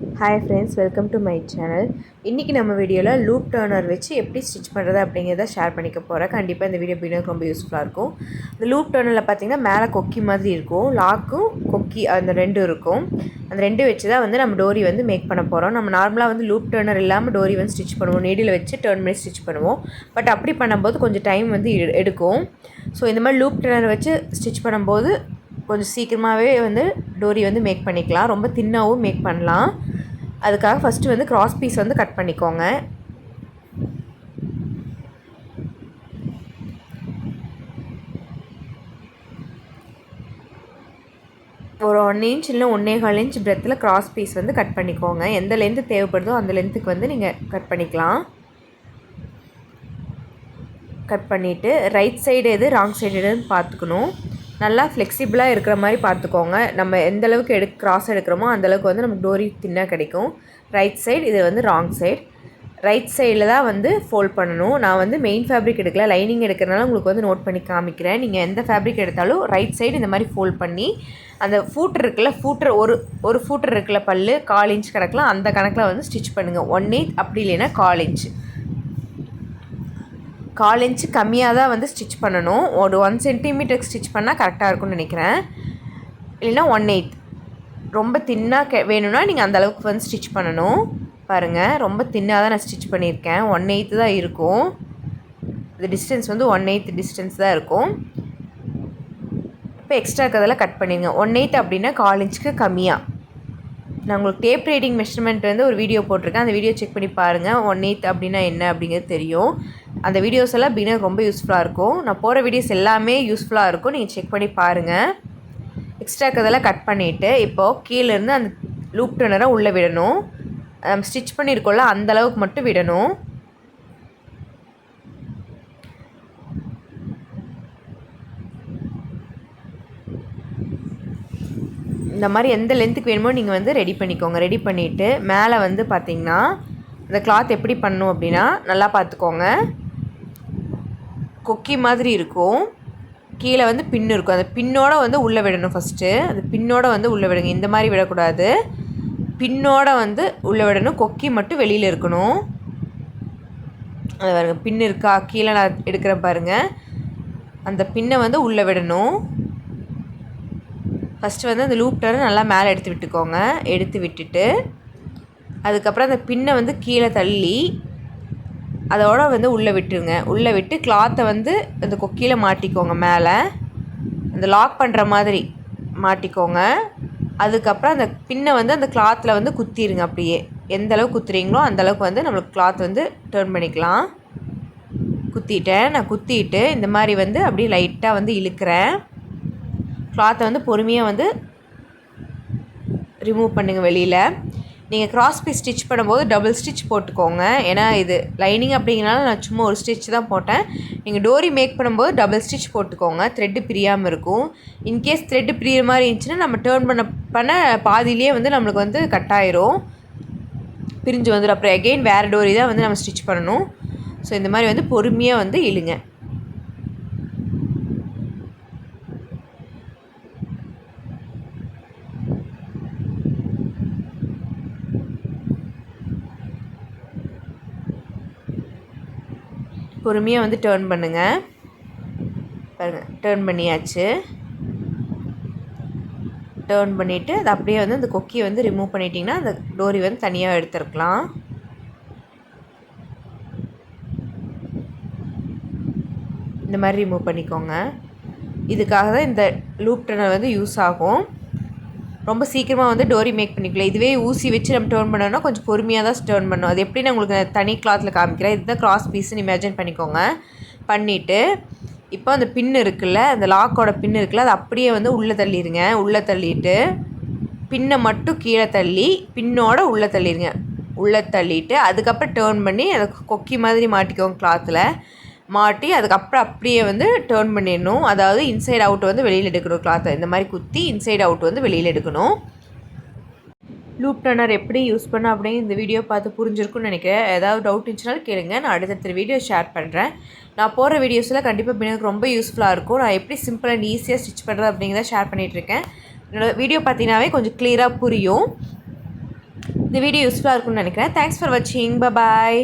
Hi friends welcome to my channel இன்றைக்கி நம்ம வீடியோவில் லூப் டேர்னர் வச்சு எப்படி ஸ்டிச் பண்ணுறது அப்படிங்கிறத ஷேர் பண்ணிக்க போகிறேன் கண்டிப்பாக இந்த வீடியோ பின்னாடி ரொம்ப யூஸ்ஃபுல்லாக இருக்கும். இந்த லூப் டேர்னரில் பார்த்தீங்கன்னா மேலே கொக்கி மாதிரி இருக்கும். லாக்கும் கொக்கி அந்த ரெண்டும் இருக்கும். அந்த ரெண்டு வச்சு தான் வந்து நம்ம டோரி வந்து மேக் பண்ண போகிறோம் நம்ம நார்மலாக வந்து லூப் டேர்னர் இல்லாமல் டோரி வந்து ஸ்டிச் பண்ணுவோம். நெடியில் வச்சு டேர்ன் பண்ணி ஸ்டிச் பண்ணுவோம். பட் அப்படி பண்ணும்போது கொஞ்சம் டைம் வந்து எடு- எடுக்கும். ஸோ இந்த மாதிரி லூப் டேர்னர் வச்சு ஸ்டிச் பண்ணும்போது கொஞ்சம் சீக்கிரமாகவே வந்து டோரி வந்து மேக் பண்ணிக்கலாம். ரொம்ப தின்னாகவும் மேக் பண்ணலாம். அதுக்காக ஃபஸ்ட்டு வந்து கிராஸ் பீஸ் வந்து கட் பண்ணிக்கோங்க. ஒரு ஒன் இன்ச் இல்லை ஒன்றே கால் இன்ச் பிரெத்தில் கிராஸ் பீஸ் வந்து கட் பண்ணிக்கோங்க. எந்த லென்த்து தேவைப்படுதோ அந்த லென்த்துக்கு வந்து நீங்கள் கட் பண்ணிக்கலாம். கட் பண்ணிவிட்டு ரைட் சைடு எது ராங் சைடு எதுன்னு பார்த்துக்கணும். நல்லா ஃப்ளெக்சிபிளாக இருக்கிற மாதிரி பார்த்துக்கோங்க. நம்ம எந்த அளவுக்கு எடு கிராஸ் எடுக்கிறோமோ அந்த அளவுக்கு வந்து நமக்கு டோரி தின்னாக கிடைக்கும். ரைட் சைடு இது வந்து ராங் சைடு ரைட் சைடில் தான் வந்து ஃபோல்ட் பண்ணணும். நான் வந்து மெயின் ஃபேப்ரிக் எடுக்கல. லைனிங் எடுக்கிறனால உங்களுக்கு வந்து நோட் பண்ணி காமிக்கிறேன். நீங்கள் எந்த ஃபேப்ரிக் எடுத்தாலும் ரைட் சைடு இந்த மாதிரி ஃபோல்ட் பண்ணி அந்த ஃபூட்டர் இருக்குல்ல ஃபூட்டர் ஒரு ஒரு ஃபூட்டர் இருக்குல்ல பல்லு கால் இன்ச் கணக்கில் அந்த கணக்கில் வந்து ஸ்டிச் பண்ணுங்கள் ஒன் எயிட் அப்படி இல்லைன்னா கால் இன்ச் கால் இன்ச்சு கம்மியாக தான் வந்து ஸ்டிச் பண்ணணும். ஒரு ஒன் சென்டிமீட்டருக்கு ஸ்டிச் பண்ணால் கரெக்டாக இருக்கும்னு நினைக்கிறேன். இல்லைன்னா ஒன் எயித் ரொம்ப தின்னாக கே வேணும்னா நீங்கள் அந்தளவுக்கு வந்து ஸ்டிச் பண்ணணும். பாருங்கள் ரொம்ப தின்னாக தான் நான் ஸ்டிச் பண்ணியிருக்கேன். ஒன் எயித்து தான் இருக்கும். இந்த டிஸ்டன்ஸ் வந்து ஒன் எயித் டிஸ்டன்ஸ் தான் இருக்கும். இப்போ எக்ஸ்ட்ரா இருக்கிறதெல்லாம் கட் பண்ணிடுங்க ஒன் எயித் அப்படின்னா கால் இன்ச்சுக்கு கம்மியாக நான் உங்களுக்கு டேப் ரீடிங் மெஷர்மெண்ட் வந்து ஒரு வீடியோ போட்டிருக்கேன். அந்த வீடியோ செக் பண்ணி பாருங்கள் ஒன் எயித் அப்படின்னா என்ன அப்படிங்கிறது தெரியும். அந்த வீடியோஸ் எல்லாம் பிகினர் ரொம்ப யூஸ்ஃபுல்லாக இருக்கும். நான் போகிற வீடியோஸ் எல்லாமே யூஸ்ஃபுல்லாக இருக்கும். நீங்கள் செக் பண்ணி பாருங்கள் எக்ஸ்ட்ரா இருக்கிறதெல்லாம் கட் பண்ணிவிட்டு இப்போது கீழேருந்து அந்த லூப் டர்னரை உள்ளே விடணும். நம்ம ஸ்டிச் பண்ணியிருக்கோம்ல அந்த அளவுக்கு மட்டும் விடணும். இந்த மாதிரி எந்த லென்த்துக்கு வேணுமோ நீங்கள் வந்து ரெடி பண்ணிக்கோங்க. ரெடி பண்ணிவிட்டு மேலே வந்து பார்த்திங்கன்னா இந்த கிளாத் எப்படி பண்ணும் அப்படின்னா நல்லா பார்த்துக்கோங்க கொக்கி மாதிரி இருக்கும். கீழே வந்து பின் இருக்கும். அந்த பின்னோட வந்து உள்ளே விடணும் ஃபஸ்ட்டு அந்த பின்னோட வந்து உள்ளே விடுங்க. இந்த மாதிரி விடக்கூடாது. பின்னோட வந்து உள்ளே விடணும். கொக்கி மட்டும் வெளியில் இருக்கணும். அது பாருங்க பின் இருக்கா? கீழே நான் எடுக்கிறேன் பாருங்கள் அந்த பின்னை வந்து உள்ளே விடணும். ஃபஸ்ட்டு வந்து அந்த லூப் டரை நல்லா மேலே எடுத்து விட்டுக்கோங்க. எடுத்து விட்டுட்டு அதுக்கப்புறம் அந்த பின்னை வந்து கீழே தள்ளி அதோட வந்து உள்ளே விட்டுருங்க. உள்ளே விட்டு கிளாத்தை வந்து அந்த கொக்கியில் மாட்டிக்கோங்க மேலே. அந்த லாக் பண்ணுற மாதிரி மாட்டிக்கோங்க. அதுக்கப்புறம் அந்த பின்னை வந்து அந்த கிளாத்தில் வந்து குத்திடுங்க அப்படியே. எந்த அளவுக்கு குத்துறீங்களோ அந்த அளவுக்கு வந்து நம்மளுக்கு கிளாத் வந்து டேர்ன் பண்ணிக்கலாம். குத்திட்டேன். நான் குத்திட்டு இந்த மாதிரி வந்து அப்படியே லைட்டாக வந்து இழுக்கிறேன். கிளாத்தை வந்து பொறுமையாக வந்து ரிமூவ் பண்ணுங்கள் வெளியில். நீங்கள் கிராஸ் பீஸ் ஸ்டிச் பண்ணும்போது டபுள் ஸ்டிச் போட்டுக்கோங்க. ஏன்னா இது லைனிங் அப்படிங்கிறனால நான் சும்மா ஒரு ஸ்டிச் தான் போட்டேன். நீங்கள் டோரி மேக் பண்ணும்போது டபுள் ஸ்டிச் போட்டுக்கோங்க. த்ரெட்டு பிரியாமல் இருக்கும். இன்கேஸ் த்ரெட்டு பிரியிற மாதிரி இருந்துச்சுன்னா நம்ம டேர்ன் பண்ண பண்ண பாதியிலே வந்து நம்மளுக்கு வந்து கட் ஆயிரும். பிரிஞ்சு வந்துடும் அப்புறம் எகெயின் வேறு டோரி தான் வந்து நம்ம ஸ்டிச் பண்ணணும். ஸோ இந்த மாதிரி வந்து பொறுமையாக வந்து இழுங்க. பொறுமையாக வந்து டேர்ன் பண்ணுங்கள் பாருங்கள் டேர்ன் பண்ணியாச்சு. டேர்ன் பண்ணிவிட்டு அது அப்படியே வந்து அந்த கொக்கியை வந்து ரிமூவ் பண்ணிட்டீங்கன்னா அந்த டோரி வந்து தனியாக எடுத்துருக்கலாம். இந்த மாதிரி ரிமூவ் பண்ணிக்கோங்க. இதுக்காக தான் இந்த லூப் டனல் வந்து யூஸ் ஆகும். ரொம்ப சீக்கிரமாக வந்து டோரி மேக் பண்ணிக்கலாம் இதுவே ஊசி வச்சு நம்ம டேர்ன் பண்ணோம்னா கொஞ்சம் பொறுமையாக தான் டேர்ன் பண்ணணும் அது எப்படி நான் உங்களுக்கு தனி கிளாத்தில் காமிக்கிறேன். இதுதான் கிராஸ் பீஸ்னு இமேஜின் பண்ணிக்கோங்க. பண்ணிவிட்டு இப்போ அந்த பின் இருக்குல்ல அந்த லாக்கோட பின் இருக்குல்ல அது அப்படியே வந்து உள்ளே தள்ளிடுங்க. உள்ளே தள்ளிட்டு பின்னை மட்டும் கீழே தள்ளி பின்னோட உள்ளே தள்ளிடுங்க. உள்ளே தள்ளிட்டு அதுக்கப்புறம் டேர்ன் பண்ணி அதை கொக்கி மாதிரி மாட்டிக்கோங்க கிளாத்தில் மாட்டி அதுக்கப்புறம் அப்படியே வந்து டேர்ன் பண்ணிடணும். அதாவது இன்சைட் அவுட் வந்து வெளியில் எடுக்கணும் கிளாத்தை இந்த மாதிரி குத்தி இன்சைட் அவுட் வந்து வெளியில் எடுக்கணும். லூப் டர்னர் எப்படி யூஸ் பண்ண அப்படின்னு இந்த வீடியோ பார்த்து புரிஞ்சிருக்குன்னு நினைக்கிறேன். ஏதாவது டவுட் இருந்துச்சுனாலும் கேளுங்க. நான் அடுத்தடுத்த வீடியோ ஷேர் பண்ணுறேன் நான் போகிற வீடியோஸில் கண்டிப்பாக எனக்கு ரொம்ப யூஸ்ஃபுல்லாக இருக்கும். நான் எப்படி சிம்பிள் அண்ட் ஈஸியாக ஸ்டிச் பண்ணுறது அப்படிங்கிறத ஷேர் பண்ணிகிட்ருக்கேன் என்னோடய வீடியோ பார்த்தீங்கன்னாவே கொஞ்சம் கிளியராக புரியும். இந்த வீடியோ யூஸ்ஃபுல்லாக இருக்கும்னு நினைக்கிறேன். தேங்க்ஸ் ஃபார் வாட்சிங் பாய்